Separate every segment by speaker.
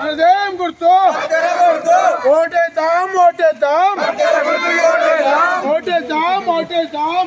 Speaker 1: అదేం గుర్తు? ఓటేద్దాం ఓటేద్దాం. ఓటేద్దాం. ఓటేద్దాం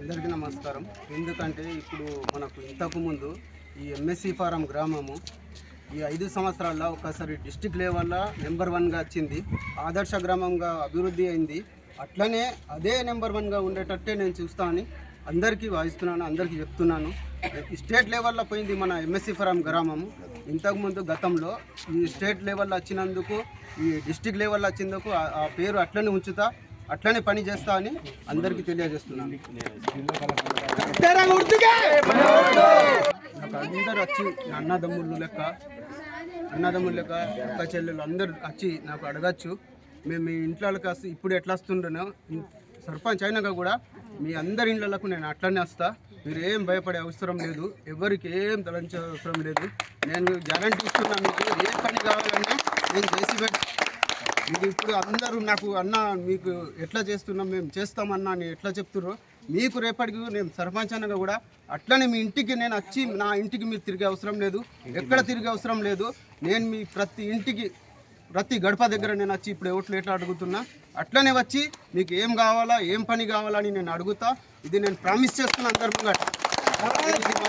Speaker 2: అందరికీ నమస్కారం. ఎందుకంటే ఇప్పుడు మనకు ఇంతకుముందు ఈ ఎంఎస్సి ఫారం గ్రామము ఈ ఐదు సంవత్సరాల్లో ఒకసారి డిస్టిక్ లెవెల్లో నెంబర్ వన్గా వచ్చింది. ఆదర్శ గ్రామంగా అభివృద్ధి అయింది. అట్లనే అదే నెంబర్ వన్గా ఉండేటట్టే నేను చూస్తానని అందరికీ వాయిస్తున్నాను అందరికీ చెప్తున్నాను. ఈ స్టేట్ లెవెల్లో పోయింది మన ఎంఎస్సి ఫారం గ్రామము. ఇంతకుముందు గతంలో ఈ స్టేట్ లెవెల్లో వచ్చినందుకు ఈ డిస్టిక్ లెవెల్లో వచ్చినందుకు ఆ- పేరు అట్లనే ఉంచుతా అట్లనే పని చేస్తా అని అందరికీ తెలియజేస్తున్నాను. అందరూ వచ్చి నా అన్నదమ్ముళ్ళు లెక్క అన్నదమ్ములు లెక్క అక్క చెల్లెలు అందరు వచ్చి నాకు అడగచ్చు. మేము మీ ఇంట్లోకి వస్తే ఇప్పుడు ఎట్లా వస్తుండనో సర్పంచ్ అయినాక కూడా మీ అందరి ఇళ్ళకు నేను అట్లనే వస్తా. మీరు ఏం భయపడే అవసరం లేదు ఎవరికి ఏం తలంచే అవసరం లేదు. నేను గ్యారంటీ ఇస్తున్నాను మీకు ఏ పని కావాలన్నా నేను చేసి పెట్టి ఇప్పుడు అందరూ నాకు అన్న మీకు ఎట్లా చేస్తున్నాం మేము చేస్తామన్నా అని ఎట్లా చెప్తుర్రో మీకు రేపటికి నేను సర్పంచ్ అనగా కూడా అట్లనే మీ ఇంటికి నేను వచ్చి నా ఇంటికి మీరు తిరిగే అవసరం లేదు. ఎక్కడ తిరిగే అవసరం లేదు. నేను మీ ప్రతి ఇంటికి ప్రతి గడప దగ్గర నేను వచ్చి ఇప్పుడు ఓట్లు ఎట్లా అడుగుతున్నా అట్లనే వచ్చి మీకు ఏం కావాలా ఏం పని కావాలా అని నేను అడుగుతా. ఇది నేను ప్రామిస్ చేస్తున్నా అందరు